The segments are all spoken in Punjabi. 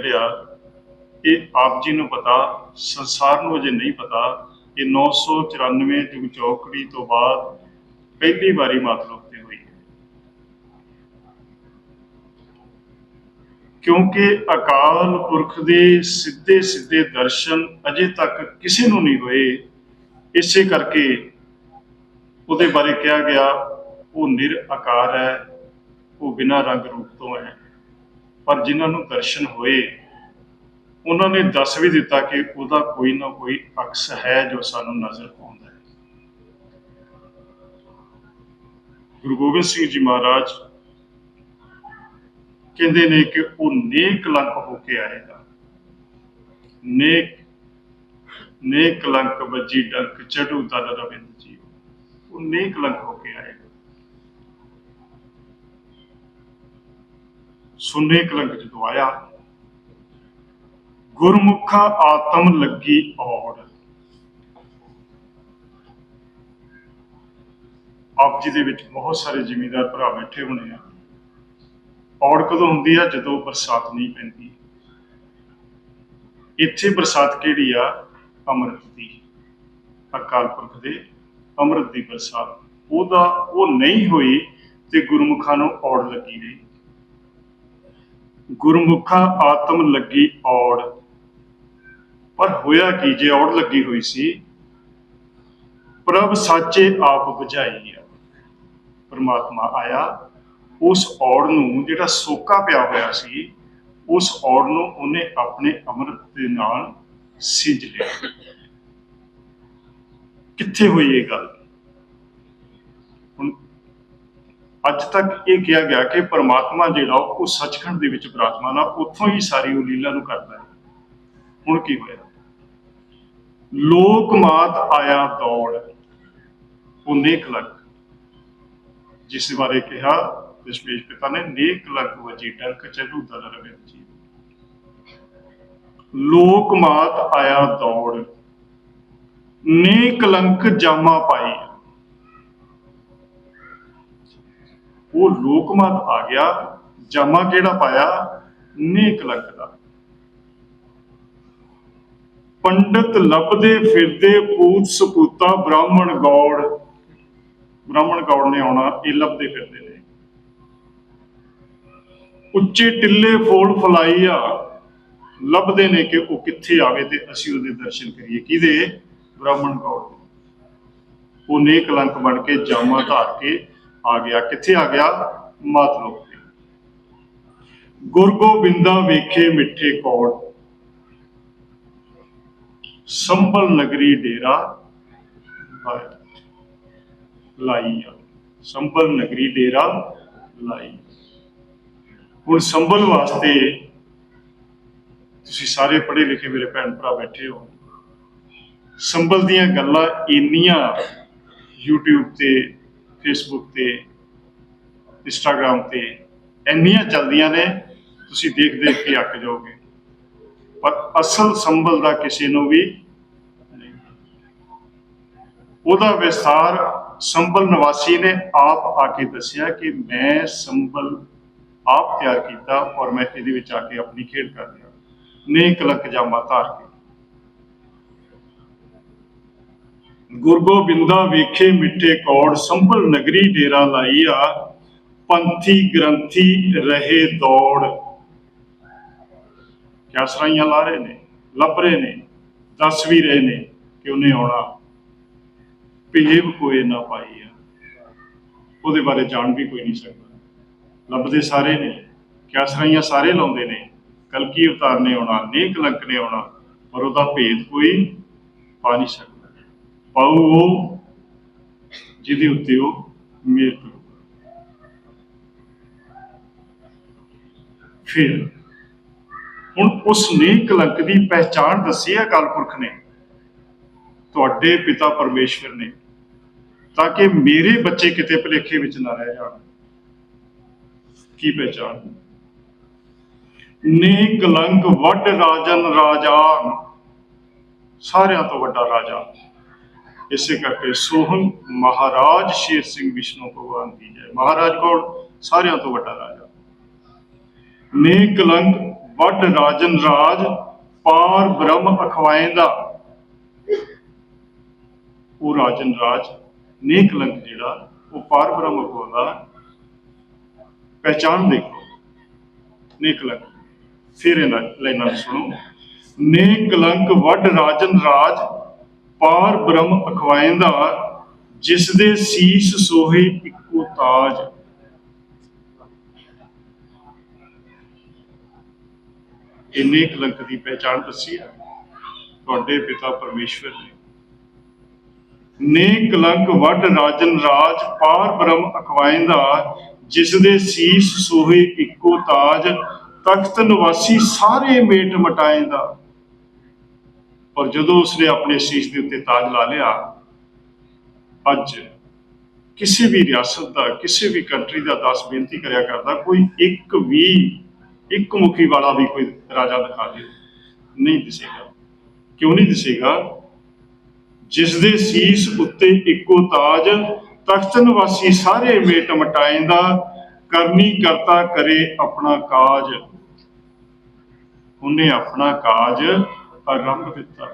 ਰਿਹਾ ਇਹ ਆਪ ਜੀ ਨੂੰ ਪਤਾ, ਸੰਸਾਰ ਨੂੰ ਅਜੇ ਨਹੀਂ ਪਤਾ ਇਹ 994 ਜੁਗ ਚੌਕੜੀ ਤੋਂ ਬਾਅਦ ਪਹਿਲੀ ਵਾਰੀ ਮਾਤਲੋਕ ਤੇ ਹੋਈ ਹੈ। ਕਿਉਂਕਿ ਅਕਾਲ ਪੁਰਖ ਦੇ ਸਿੱਧੇ ਸਿੱਧੇ ਦਰਸ਼ਨ ਅਜੇ ਤੱਕ ਕਿਸੇ ਨੂੰ ਨਹੀਂ ਹੋਏ, ਇਸੇ ਕਰਕੇ ਉਹਦੇ ਬਾਰੇ ਕਿਹਾ ਗਿਆ, ਉਹ ਨਿਰ ਆਕਾਰ ਹੈ, ਉਹ ਬਿਨਾਂ ਰੰਗ ਰੂਪ ਤੋਂ ਹੈ। ਪਰ ਜਿਨ੍ਹਾਂ ਨੂੰ ਦਰਸ਼ਨ ਹੋਏ, ਉਹਨਾਂ ਨੇ ਦੱਸ ਵੀ ਦਿੱਤਾ ਕਿ ਉਹਦਾ ਕੋਈ ਨਾ ਕੋਈ ਅਕਸ ਹੈ ਜੋ ਸਾਨੂੰ ਨਜ਼ਰ ਆਉਂਦਾ ਹੈ। ਗੁਰੂ ਗੋਬਿੰਦ ਸਿੰਘ ਜੀ ਮਹਾਰਾਜ ਕਹਿੰਦੇ ਨੇ ਕਿ ਉਹ ਨੇਕ ਲੰਕ ਹੋ ਕੇ ਆਏਗਾ। ਨੇਕ ਨੇਕ ਲੰਕ ਵੱਜੀ ਡੰਕ ਚੜੂ ਦਲ ਰਵਿੰਦ ਜੀ। ਉਹ ਨੇਕ ਲੰਕ ਹੋ ਕੇ ਆਏਗਾ। ਸੁਨੇ ਕਲੰਕ ਜਦੋਂ ਆਇਆ ਗੁਰਮੁਖਾ ਆਤਮ ਲੱਗੀ ਔੜ। ਆਪ ਜੀ ਦੇ ਵਿੱਚ ਬਹੁਤ ਸਾਰੇ ਜ਼ਿਮੀਂਦਾਰ ਭਰਾ ਬੈਠੇ ਹੋਣੇ ਆ। ਔੜ ਕਦੋਂ ਹੁੰਦੀ ਆ? ਜਦੋਂ ਬਰਸਾਤ ਨਹੀਂ ਪੈਂਦੀ। ਇੱਥੇ ਬਰਸਾਤ ਕਿਹੜੀ ਆ? ਅੰਮ੍ਰਿਤ ਦੀ। ਅਕਾਲ ਪੁਰਖ ਦੇ ਅੰਮ੍ਰਿਤ ਦੀ ਬਰਸਾਤ। ਉਹਦਾ, ਉਹ ਨਹੀਂ ਹੋਈ ਤੇ ਗੁਰਮੁਖਾਂ ਨੂੰ ਔੜ ਲੱਗੀ ਗਈ ਗੁਰਮੁਖਾ ਆਤਮ ਲੱਗੀ ਔੜ। ਪਰ ਹੋਇਆ ਕੀ ਜੇ ਔੜ ਲੱਗੀ ਹੋਈ ਸੀ? ਪ੍ਰਭ ਸਾਚੇ ਆਪ ਬੁਝਾਈ ਆ। ਪਰਮਾਤਮਾ ਆਇਆ, ਉਸ ਔੜ ਨੂੰ ਜਿਹੜਾ ਸੋਕਾ ਪਿਆ ਹੋਇਆ ਸੀ, ਉਸ ਔੜ ਨੂੰ ਉਹਨੇ ਆਪਣੇ ਅੰਮ੍ਰਿਤ ਦੇ ਨਾਲ ਸਿੰਜ ਲਿਆ। ਕਿੱਥੇ ਹੋਈ ਇਹ ਗੱਲ ਹੁਣ ਅੱਜ ਤੱਕ ਇਹ ਕਿਹਾ ਗਿਆ ਕਿ ਪਰਮਾਤਮਾ ਜਿਹੜਾ ਉਹ ਸੱਚਖੰਡ ਦੇ ਵਿੱਚ ਬਿਰਾਜਮਾਨ ਆ, ਉੱਥੋਂ ਹੀ ਸਾਰੀ ਉਹ ਲੀਲਾ ਨੂੰ ਕਰਦਾ ਹੈ। ਹੁਣ ਕੀ ਹੋਇਆ? ਲੋਕ ਮਾਤ ਆਇਆ ਦੌੜ, ਉਹ ਨੇਕ ਲੱਗ ਜਿਸ ਬਾਰੇ ਕਿਹਾ ਦਸ਼ਮੇਸ਼ ਪਿਤਾ ਨੇ, ਨੇਕ ਲੱਗ ਵਜੀ ਡੰਕ ਚੱਲੂ ਦਲ ਰਵੇ ਜੀ। ਲੋਕ ਮਾਤ ਆਇਆ ਦੌੜ ਨੇ ਕਲੰਕ ਜਾਮਾ ਪਾਈ। ਉਹ ਲੋਕਮਤ ਆ ਗਿਆ, ਜਾਮਾ ਕਿਹੜਾ ਪਾਇਆ? ਨੇ ਕਲੰਕ ਦਾ। ਪੰਡਤ ਲੱਭਦੇ ਫਿਰਦੇ ਪੂਤ ਸਪੂਤਾ ਬ੍ਰਾਹਮਣ ਗੌੜ। ਬ੍ਰਾਹਮਣ ਗੌੜ ਨੇ ਆਉਣਾ, ਇਹ ਲੱਭਦੇ ਫਿਰਦੇ ਨੇ। ਉੱਚੇ ਟਿੱਲੇ ਫੋੜ ਫਲਾਈਆ ਲੱਭਦੇ ਨੇ ਕਿ ਉਹ ਕਿੱਥੇ ਆਵੇ ਤੇ ਅਸੀਂ ਉਹਦੇ ਦਰਸ਼ਨ ਕਰੀਏ। ਕਿਹਦੇ? ਬ੍ਰਾਹਮਣ ਗੌੜ ਉਹ ਨੇਕ ਕਲੰਕ ਬਣ ਕੇ ਜਾਮਾ ਧਾਰ ਕੇ ਆ ਗਿਆ। ਕਿੱਥੇ ਆ ਗਿਆ? ਮਾਤਲੋਕ ਤੇ ਗੁਰ ਗੋਬਿੰਦਾ ਵੇਖੇ ਮਿੱਠੇ ਕੌੜ ਸੰਭਲ ਨਗਰੀ ਡੇਰਾ ਲਾਇਆ। ਲਾਈ ਸੰਭਲ ਨਗਰੀ ਡੇਰਾ ਲਾਈ। ਹੁਣ ਸੰਭਲ ਵਾਸਤੇ ਤੁਸੀਂ ਸਾਰੇ ਪੜ੍ਹੇ ਲਿਖੇ ਮੇਰੇ ਭੈਣ ਭਰਾ ਬੈਠੇ ਹੋ। ਸੰਭਲ ਦੀਆਂ ਗੱਲਾਂ ਇੰਨੀਆਂ YouTube ਤੇ ਫੇਸਬੁੱਕ ਤੇ, Instagram ਤੇ ਇੰਨੀਆਂ ਚੱਲਦੀਆਂ ਨੇ, ਤੁਸੀਂ ਦੇਖ ਦੇਖ ਕੇ ਅੱਕ ਜਾਓਗੇ। ਪਰ ਅਸਲ ਸੰਭਲ ਦਾ ਕਿਸੇ ਨੂੰ ਵੀ ਉਹਦਾ ਵਿਸਥਾਰ ਸੰਭਲ ਨਿਵਾਸੀ ਨੇ ਆਪ ਆ ਕੇ ਦੱਸਿਆ ਕਿ ਮੈਂ ਸੰਭਲ ਆਪ ਤਿਆਰ ਕੀਤਾ ਔਰ ਮੈਂ ਇਹਦੇ ਵਿੱਚ ਆ ਕੇ ਆਪਣੀ ਖੇਡ ਕਰ ਰਿਹਾ। ਨੇ ਕਲਕ ਜਾਮਾ ਧਾਰ ਕੇ। ਗੁਰ ਗੋਬਿੰਦਾ ਵੇਖੇ ਮਿੱਠੇ ਕੌੜ, ਸੰਭਲ ਨਗਰੀ ਡੇਰਾ ਲਾਈਆ, ਪੰਥੀ ਗ੍ਰੰਥੀ ਰਹੇ ਦੌੜ। ਕਿਆ ਸਰਾਈਆਂ ਲਾ ਰਹੇ ਨੇ? ਲੱਭ ਰਹੇ ਨੇ? ਦੱਸ ਵੀ ਰਹੇ ਨੇ ਕਿ ਉਹਨੇ ਆਉਣਾ। ਭੇਵ ਕੋਏ ਨਾ ਪਾਈ ਆ ਉਹਦੇ ਬਾਰੇ ਜਾਣ ਵੀ ਕੋਈ ਨਹੀਂ ਸਕਦਾ। ਲੱਭਦੇ ਸਾਰੇ ਨੇ। ਕਿਆ ਸਰਾਈਆਂ ਸਾਰੇ ਲਾਉਂਦੇ ਨੇ? ਕਲਕੀ ਅਵਤਾਰ ਨੇ ਆਉਣਾ, ਨੇਕ ਲੰਕ ਨੇ ਆਉਣਾ, ਪਰ ਉਹਦਾ ਭੇਦ ਕੋਈ ਪਾ ਨਹੀਂ ਸਕਦਾ। ਪਾਉ ਉਹ ਜਿਹਦੇ ਉੱਤੇ ਉਹ ਮੇਰ ਕਰੂਗਾ ਫਿਰ ਹੁਣ ਉਸ ਨੇ ਕਲੰਕ ਦੀ ਪਹਿਚਾਣ ਦੱਸੀ ਹੈ ਅਕਾਲ ਪੁਰਖ ਨੇ। ਤੁਹਾਡੇ ਪਿਤਾ ਪਰਮੇਸ਼ਵਰ ਨੇ, ਤਾਂ ਕਿ ਮੇਰੇ ਬੱਚੇ ਕਿਤੇ ਭੁਲੇਖੇ ਵਿੱਚ ਨਾ ਰਹਿ ਜਾਣ। ਕੀ ਪਹਿਚਾਣ? ਨੇ ਕਲੰਕ ਵੱਡ ਰਾਜਨ ਰਾਜਾਨ, ਸਾਰਿਆਂ ਤੋਂ ਵੱਡਾ ਰਾਜਾ। ਇਸੇ ਕਰਕੇ ਸੋਹਣ ਮਹਾਰਾਜ ਸ਼ੇਰ ਸਿੰਘ ਵਿਸ਼ਨੂੰ ਭਗਵਾਨ ਦੀ ਜੈ। ਮਹਾਰਾਜ ਕੋਲ ਸਾਰਿਆਂ ਤੋਂ ਵੱਡਾ ਰਾਜਾ। ਨੇ ਕਲੰਕ ਵੱਡ ਰਾਜਨ ਰਾਜ, ਪਾਰ ਬ੍ਰਹਮ ਅਖਵਾਏਂਦਾ ਉਹ ਰਾਜਨ ਰਾਜ, ਨੇਕ ਕਲੰਕ ਜਿਹੜਾ, ਉਹ ਪਾਰ ਬ੍ਰਹਮ ਅਖਵਾਉਂਦਾ ਪਹਿਚਾਨ ਦੇਖੋ। ਨੇਕ ਕਲੰਕ ਫਿਰ ਇਹਨਾਂ ਲਾਈਨਾਂ ਸੁਣੋ। ਨੇਕ ਕਲੰਕ ਵੱਡ ਰਾਜਨ ਰਾਜ ਪਾਰ ਬ੍ਰਹਮ ਅਖਵਾਏਂਦਾ ਜਿਸ ਦੇ ਸੀਸ ਸੋਹੇ ਇੱਕੋ ਤਾਜ। ਇੰਨੇ ਕਲੰਕ ਦੀ ਪਹਿਚਾਣ ਦੱਸੀ ਹੈ ਤੁਹਾਡੇ ਪਿਤਾ ਪਰਮੇਸ਼ਵਰ ਨੇ। ਨੇ ਕਲੰਕ ਵੱਡ ਰਾਜਨ ਰਾਜ ਪਾਰ ਬ੍ਰਹਮ ਅਖਵਾਏਂਦਾ ਜਿਸ ਦੇ ਸੀਸ ਸੋਹੇ ਇੱਕੋ ਤਾਜ, ਤਖਤ ਨਿਵਾਸੀ ਸਾਰੇ ਮੇਟ ਮਟਾਏਂਦਾ ਔਰ ਜਦੋਂ ਉਸਨੇ ਆਪਣੇ ਸੀਸ ਦੇ ਉੱਤੇ ਤਾਜ ਲਾ ਲਿਆ, ਅੱਜ ਕਿਸੇ ਵੀ ਰਿਆਸਤ ਦਾ, ਕਿਸੇ ਵੀ ਕੰਟਰੀ ਦਾ ਦਾਸ ਬੇਨਤੀ ਕਰਿਆ ਕਰਦਾ, ਕੋਈ ਇੱਕ ਵੀ, ਇੱਕ ਮੁਖੀ ਵਾਲਾ ਵੀ ਕੋਈ ਰਾਜਾ ਦਿਖਾ ਦੇ, ਨਹੀਂ ਦਿਸੇਗਾ। ਕਿਉਂ ਨਹੀਂ ਦਿਸੇਗਾ? ਜਿਸ ਦੇ ਸੀਸ ਉੱਤੇ ਇੱਕੋ ਤਾਜ, ਤਖਤ ਨਿਵਾਸੀ ਸਾਰੇ ਮੇਟ ਮਟਾਏਂਦਾ ਕਰਨੀ ਕਰਤਾ ਕਰੇ ਆਪਣਾ ਕਾਜ। ਉਹਨੇ ਆਪਣਾ ਕਾਜ ਆਰੰਭ ਦਿੱਤਾ।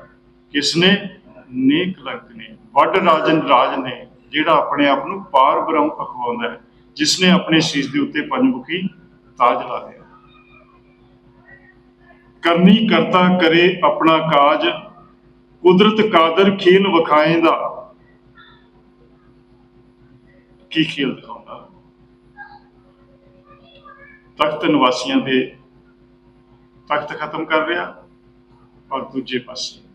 ਕਿਸਨੇ? ਨੇਕ ਲੰਕ ਨੇ। ਵੱਡ ਰਾਜਨ ਰਾਜ ਨੇ, ਜਿਹੜਾ ਆਪਣੇ ਆਪ ਨੂੰ ਪਾਰ ਬ੍ਰਹਮ ਅਖਵਾਉਂਦਾ ਹੈ ਜਿਸ ਨੇ ਆਪਣੇ ਸੀਸ ਦੇ ਉੱਤੇ ਪੰਜਮੁਖੀ ਤਾਜ ਲਾ ਲਿਆ। ਕਰਨੀ ਕਰਤਾ ਕਰੇ ਆਪਣਾ ਕਾਜ, ਕੁਦਰਤ ਕਾਦਰ ਖੇਲ ਵਿਖਾਏਂਦਾ ਕੀ ਖੇਲ ਦਿਖਾਉਂਦਾ? ਤਖਤ ਨਿਵਾਸੀਆਂ ਦੇ ਤਖਤ ਖਤਮ ਕਰ ਰਿਹਾ। ਔਰ ਦੂਜੇ ਪਾਸੇ।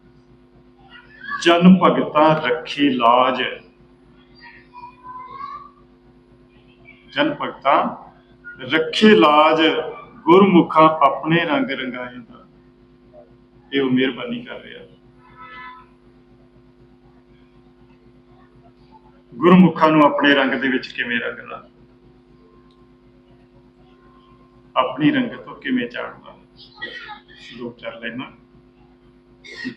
ਜਨ ਭਗਤਾ ਰੱਖੀ ਲਾਜ। ਜਨ ਭਗਤਾ ਰੱਖੇ ਲਾਜ, ਗੁਰਮੁਖਾਂ ਆਪਣੇ ਰੰਗ ਰੰਗਾਏ ਦਾ। ਇਹ ਉਹ ਮਿਹਰਬਾਨੀ ਕਰ ਰਿਹਾ। ਗੁਰਮੁਖਾਂ ਨੂੰ ਆਪਣੇ ਰੰਗ ਦੇ ਵਿੱਚ ਕਿਵੇਂ ਰੰਗਦਾ ਆਪਣੀ ਰੰਗਤ ਤੋਂ ਕਿਵੇਂ ਚਾੜਦਾ ਦੋ ਚਾਰ ਲੈਣਾ।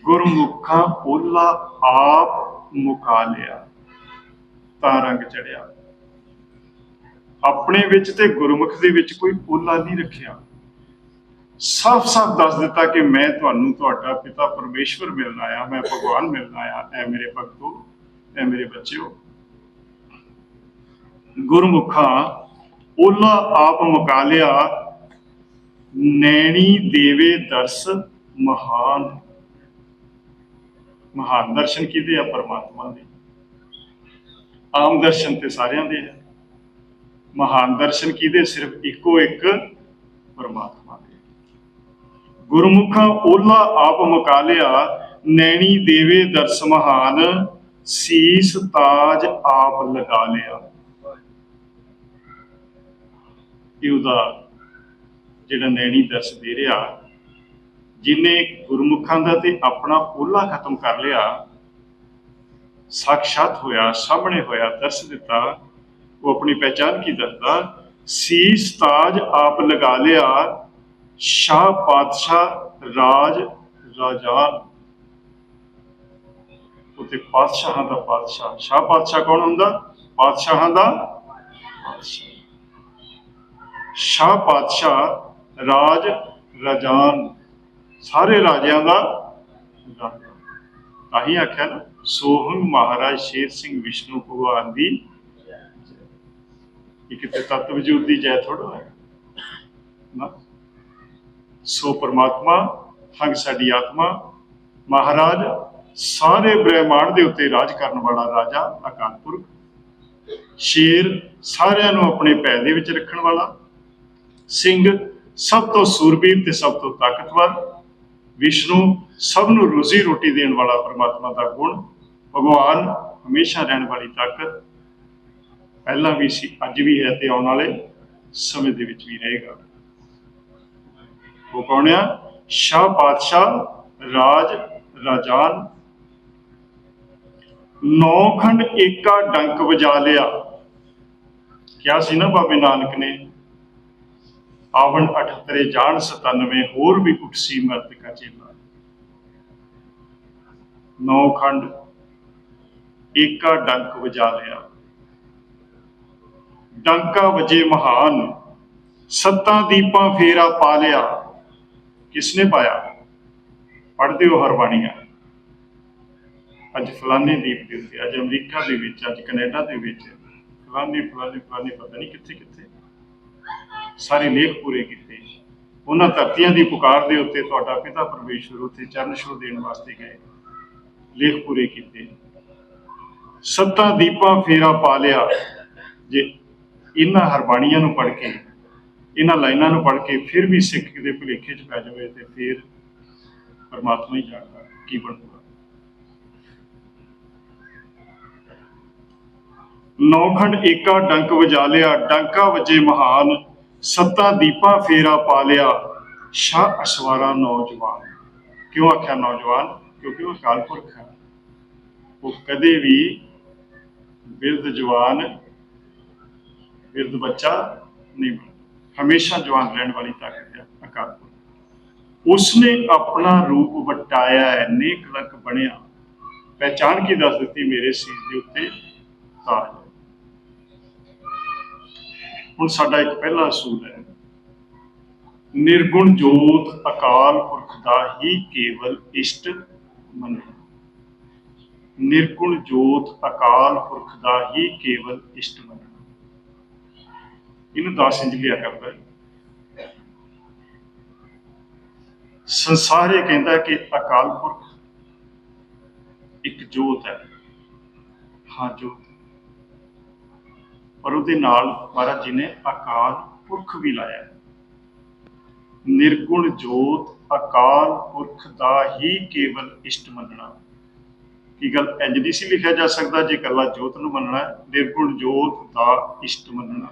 ਗੁਰਮੁਖਾਂ ਓਲਾ ਆਪ ਮੁਕਾ ਲਿਆ, ਤਾਂ ਰੰਗ ਚੜਿਆ। ਆਪਣੇ ਵਿੱਚ ਤੇ ਗੁਰਮੁਖ ਦੇ ਵਿੱਚ ਕੋਈ ਓਲਾ ਨਹੀਂ ਰੱਖਿਆ। ਸਾਫ਼-ਸਾਫ਼ ਦੱਸ ਦਿੱਤਾ ਕਿ ਮੈਂ ਤੁਹਾਨੂੰ, ਤੁਹਾਡਾ ਪਿਤਾ ਪਰਮੇਸ਼ਵਰ ਮਿਲਣ ਆਇਆ, ਮੈਂ ਭਗਵਾਨ ਮਿਲਣ ਆਇਆ, ਐ ਮੇਰੇ ਭਗਤੋ, ਐ ਮੇਰੇ ਬੱਚਿਓ। ਗੁਰਮੁਖਾਂ ਓਲਾ ਆਪ ਮੁਕਾ ਲਿਆ, ਨੈਣੀ ਦੇਵੇ ਦਰਸ ਮਹਾਨ। ਮਹਾਨ ਦਰਸ਼ਨ ਕਿਹਦੇ ਆ ਪਰਮਾਤਮਾ ਦੇ। ਆਮ ਦਰਸ਼ਨ ਤੇ ਸਾਰਿਆਂ ਦੇ ਆ। ਮਹਾਨ ਦਰਸ਼ਨ ਕਿਹਦੇ ਸਿਰਫ ਇੱਕੋ ਇੱਕ ਪਰਮਾਤਮਾ ਦੇ। ਗੁਰਮੁਖਾਂ ਓਲਾ ਆਪ ਮੁਕਾ ਲਿਆ, ਨੈਣੀ ਦੇਵੇ ਦਰਸ ਮਹਾਨ, ਸੀਸ ਤਾਜ ਆਪ ਲਗਾ ਲਿਆ। ਇਹ ਉਹਦਾ ਜਿਹੜਾ ਨੈਣੀ ਦਰਸ ਦੇ ਰਿਹਾ ਜਿਨੇ ਗੁਰਮੁਖਾਂ ਦਾ ਤੇ ਆਪਣਾ ਓਲਾ ਖਤਮ ਕਰ ਲਿਆ ਸਾਖਸ਼ਾਤ ਹੋਇਆ, ਸਾਹਮਣੇ ਹੋਇਆ, ਦਰਸ ਦਿੱਤਾ, ਉਹ ਆਪਣੀ ਪਹਿਚਾਨ ਕੀ ਦੱਸਦਾ? ਸੀਸ ਤਾਜ ਆਪ ਲਗਾ ਲਿਆ, ਸ਼ਾਹ ਪਾਤਸ਼ਾਹ ਰਾਜ ਰਾਜਾਨ ਉਤੇ ਪਾਤਸ਼ਾਹਾਂ ਦਾ ਪਾਤਸ਼ਾਹ, ਸ਼ਾਹ ਪਾਤਸ਼ਾਹ ਕੌਣ ਹੁੰਦਾ? ਪਾਤਸ਼ਾਹਾਂ ਦਾ ਪਾਤਸ਼ਾਹ। ਸ਼ਾਹ ਪਾਤਸ਼ਾਹ ਰਾਜ ਰਾਜਾਨ। ਸਾਰੇ ਰਾਜਿਆਂ ਦਾ ਰਾਜਾ ਤਾਂ ਹੀ ਆਖਿਆ ਨਾ, ਸੋਹਣ ਮਹਾਰਾਜ ਸ਼ੇਰ ਸਿੰਘ ਵਿਸ਼ਨੂੰ ਭਗਵਾਨ ਦੀ ਇਹ ਕਿਤੇ ਤਤ ਵਜੂਦ ਦੀ ਜੈ ਥੋੜਾ ਹੈ ਨਾ। ਸੋ ਪਰਮਾਤਮਾ, ਹੰਗ ਸਾਡੀ ਆਤਮਾ, ਮਹਾਰਾਜ, ਸਾਰੇ ਬ੍ਰਹਿਮੰਡ ਦੇ ਉੱਤੇ ਰਾਜ ਕਰਨ ਵਾਲਾ ਰਾਜਾ ਅਕਾਲ ਪੁਰਖ ਸ਼ੇਰ ਸਾਰਿਆਂ ਨੂੰ ਆਪਣੇ ਪੈ ਦੇ ਵਿੱਚ ਰੱਖਣ ਵਾਲਾ, ਸਿੰਘ ਸਭ ਤੋਂ ਸੂਰਬੀਰ ਤੇ ਸਭ ਤੋਂ ਤਾਕਤਵਰ ਵਿਸ਼ਨੂੰ ਸਭ ਨੂੰ ਰੋਜ਼ੀ ਰੋਟੀ ਦੇਣ ਵਾਲਾ ਪਰਮਾਤਮਾ ਦਾ ਗੁਣ, ਭਗਵਾਨ ਹਮੇਸ਼ਾ ਰਹਿਣ ਵਾਲੀ ਤਾਕਤ ਪਹਿਲਾਂ ਵੀ ਸੀ, ਅੱਜ ਵੀ ਹੈ ਤੇ ਆਉਣ ਵਾਲੇ ਸਮੇਂ ਦੇ ਵਿੱਚ ਵੀ ਰਹੇਗਾ। ਉਹ ਕੌਣ ਆ? ਸ਼ਾਹ ਪਾਤਸ਼ਾਹ ਰਾਜ ਰਾਜਾਨ। ਨੌਖੰਡ ਏਕਾ ਡੰਕ ਵਜਾ ਲਿਆ। ਕਿਹਾ ਸੀ ਨਾ ਬਾਬੇ ਨਾਨਕ ਨੇ? ਆਵਣ 78 ਜਾਣ 97 ਹੋਰ ਵੀ ਉਠਸੀ ਮਰਦ ਕਾ ਚੇਲਾ ਨੌ ਖੰਡ, ਏਕਾ ਡੰਕ ਵਜਾ ਲਿਆ। ਡੰਕਾ ਵਜੇ ਮਹਾਨ, ਸੱਤਾਂ ਦੀਪਾਂ ਫੇਰਾ ਪਾ ਲਿਆ। ਕਿਸਨੇ ਪਾਇਆ? ਪੜ੍ਹਦੇ ਹੋ ਹਰਬਾਣੀਆਂ। ਅੱਜ ਫਲਾਣੇ ਦੀਪ ਦੇ ਉੱਤੇ, ਅੱਜ ਅਮਰੀਕਾ ਦੇ ਵਿੱਚ, ਅੱਜ ਕੈਨੇਡਾ ਦੇ ਵਿੱਚ। ਫਲਾਣੇ ਫਲਾਣੇ ਫਲਾਣੇ, ਪਤਾ ਨਹੀਂ ਕਿੱਥੇ ਕਿੱਥੇ। ਸਾਰੇ ਲੇਖ ਪੂਰੇ ਕੀਤੇ। ਉਹਨਾਂ ਧਰਤੀਆਂ ਦੀ ਪੁਕਾਰ ਦੇ ਉੱਤੇ ਤੁਹਾਡਾ ਪਿਤਾ ਪਰਮੇਸ਼ਵਰ ਉੱਤੇ ਚਰਨ ਛੋਹ ਦੇਣ ਵਾਸਤੇ ਗਏ। ਲੇਖ ਪੂਰੇ ਕੀਤੇ। ਸੱਤਾ ਦੀਪਾਂ ਫੇਰਾ ਪਾ ਲਿਆ। ਜੇ ਇਹਨਾਂ ਹਰਬਾਣੀਆਂ ਨੂੰ ਪੜ੍ਹ ਕੇ, ਇਹਨਾਂ ਲਾਈਨਾਂ ਨੂੰ ਪੜ੍ਹ ਕੇ ਫਿਰ ਵੀ ਸਿੱਖ ਦੇ ਭੁਲੇਖੇ 'ਚ ਪੈ ਜਾਵੇ ਤੇ ਫਿਰ ਪਰਮਾਤਮਾ ਹੀ ਜਾਣਦਾ ਕੀ ਬਣੂਗਾ। ਨੌਖੰਡ ਏਕਾ ਡੰਕ ਵਜਾ ਲਿਆ, ਡੰਕਾ ਵਜੇ ਮਹਾਨ ਸੱਤਾ ਦੀਪਾ ਫੇਰਾ ਪਾ ਲਿਆ। ਸ਼ਾਹ ਅਸਵਾਰਾ ਨੌਜਵਾਨ। ਕਿਉਂ ਆਖਿਆ ਨੌਜਵਾਨ? ਕਿਉਂਕਿ ਉਹ ਅਕਾਲ ਪੁਰਖ ਹੈ। ਉਹ ਕਦੇ ਵੀ ਬਿਰਧ ਜਵਾਨ, ਬਿਰਧ ਬੱਚਾ ਨਹੀਂ ਬਣਦਾ। ਹਮੇਸ਼ਾ ਜਵਾਨ ਰਹਿਣ ਵਾਲੀ ਤਾਕਤ ਹੈ ਅਕਾਲ ਪੁਰਖ। ਉਸਨੇ ਆਪਣਾ ਰੂਪ ਵਟਾਇਆ ਹੈ ਨੇਕ ਲਕ ਬਣਿਆ। ਪਹਿਚਾਨ ਕੀ ਦੱਸ ਦਿੱਤੀ ਮੇਰੇ ਸੀਸ ਦੇ ਉੱਤੇ? ਤਾਜ। ਹੁਣ ਸਾਡਾ ਇੱਕ ਪਹਿਲਾ ਅਸੂਲ ਹੈ। ਨਿਰਗੁਣ ਜੋਤ ਅਕਾਲ ਪੁਰਖ ਦਾ ਹੀ ਕੇਵਲ ਇਸ਼ਟ ਮੰਨਣਾ। ਨਿਰਗੁਣ ਜੋਤ ਅਕਾਲ ਪੁਰਖ ਦਾ ਹੀ ਕੇਵਲ ਇਸ਼ਟ ਮੰਨਣਾ। ਇਹਨੂੰ ਦਾਸ ਇੰਜ ਲਿਆ ਕਰਦਾ ਹੈ ਸੰਸਾਰ ਇਹ ਕਹਿੰਦਾ ਕਿ ਅਕਾਲ ਪੁਰਖ ਇੱਕ ਜੋਤ ਹੈ। ਹਾਂ, ਜੋਤ। ਪਰ ਉਹਦੇ ਨਾਲ ਮਹਾਰਾਜ ਜੀ ਨੇ ਅਕਾਲ ਪੁਰਖ ਵੀ ਲਾਇਆ। ਨਿਰਗੁਣ ਜੋਤ ਅਕਾਲ ਪੁਰਖ ਦਾ ਹੀ ਕੇਵਲ ਇਸ਼ਟ ਮੰਨਣਾ। ਕੀ ਗੱਲ ਇੰਜ ਨਹੀਂ ਸੀ ਲਿਖਿਆ ਜਾ ਸਕਦਾ ਜੇ ਕੱਲਾ ਜੋਤ ਨੂੰ ਮੰਨਣਾ ਨਿਰਗੁਣ ਜੋਤ ਦਾ ਇਸ਼ਟ ਮੰਨਣਾ।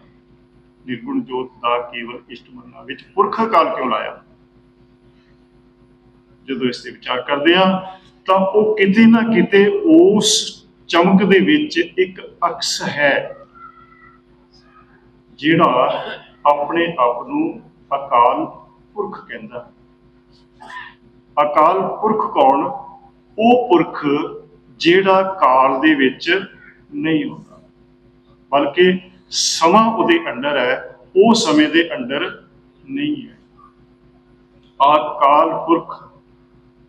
ਨਿਰਗੁਣ ਜੋਤ ਦਾ ਕੇਵਲ ਇਸ਼ਟ ਮੰਨਣਾ। ਵਿੱਚ ਪੁਰਖ ਅਕਾਲ ਕਿਉਂ ਲਾਇਆ? ਜਦੋਂ ਇਸ ਤੇ ਵਿਚਾਰ ਕਰਦੇ ਆ ਤਾਂ ਉਹ ਕਿਤੇ ਨਾ ਕਿਤੇ ਉਸ ਚਮਕ ਦੇ ਵਿੱਚ ਇੱਕ ਅਕਸ ਹੈ। ਜਿਹੜਾ ਆਪਣੇ ਆਪ ਨੂੰ ਅਕਾਲ ਪੁਰਖ ਕਹਿੰਦਾ। ਅਕਾਲ ਪੁਰਖ ਕੌਣ? ਉਹ ਪੁਰਖ ਜਿਹੜਾ ਕਾਲ ਦੇ ਵਿੱਚ ਨਹੀਂ ਹੁੰਦਾ। ਬਲਕਿ ਸਮਾਂ ਉਹਦੇ ਅੰਡਰ ਹੈ, ਉਹ ਸਮੇਂ ਦੇ ਅੰਡਰ ਨਹੀਂ ਹੈ। ਅਕਾਲ ਪੁਰਖ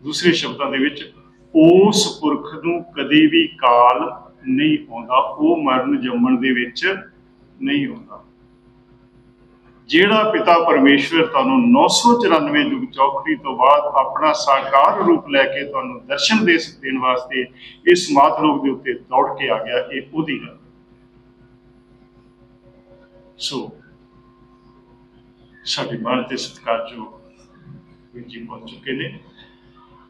ਦੂਸਰੇ ਸ਼ਬਦਾਂ ਦੇ ਵਿੱਚ ਉਸ ਪੁਰਖ ਨੂੰ ਕਦੇ ਵੀ ਕਾਲ ਨਹੀਂ ਆਉਂਦਾ, ਉਹ ਮਰਨ ਜੰਮਣ ਦੇ ਵਿੱਚ ਨਹੀਂ ਆਉਂਦਾ। ਜਿਹੜਾ ਪਿਤਾ ਪਰਮੇਸ਼ਵਰ ਤੁਹਾਨੂੰ 994 ਯੁਗ ਚੌਕੜੀ ਤੋਂ ਬਾਅਦ ਆਪਣਾ ਸਾਕਾਰ ਰੂਪ ਲੈ ਕੇ ਤੁਹਾਨੂੰ ਦਰਸ਼ਨ ਦੇ ਦੇਣ ਵਾਸਤੇ ਇਸ ਮਾਤ ਲੋਕ ਦੇ ਉੱਤੇ ਦੌੜ ਕੇ ਆ ਗਿਆ, ਇਹ ਉਹਦੀ ਗੱਲ। ਸੋ, ਸਾਡੇ ਮਾਨ ਤੇ ਸਤਿਕਾਰਯੋਗ ਵੀਰ ਜੀ ਪਹੁੰਚ ਚੁੱਕੇ ਨੇ।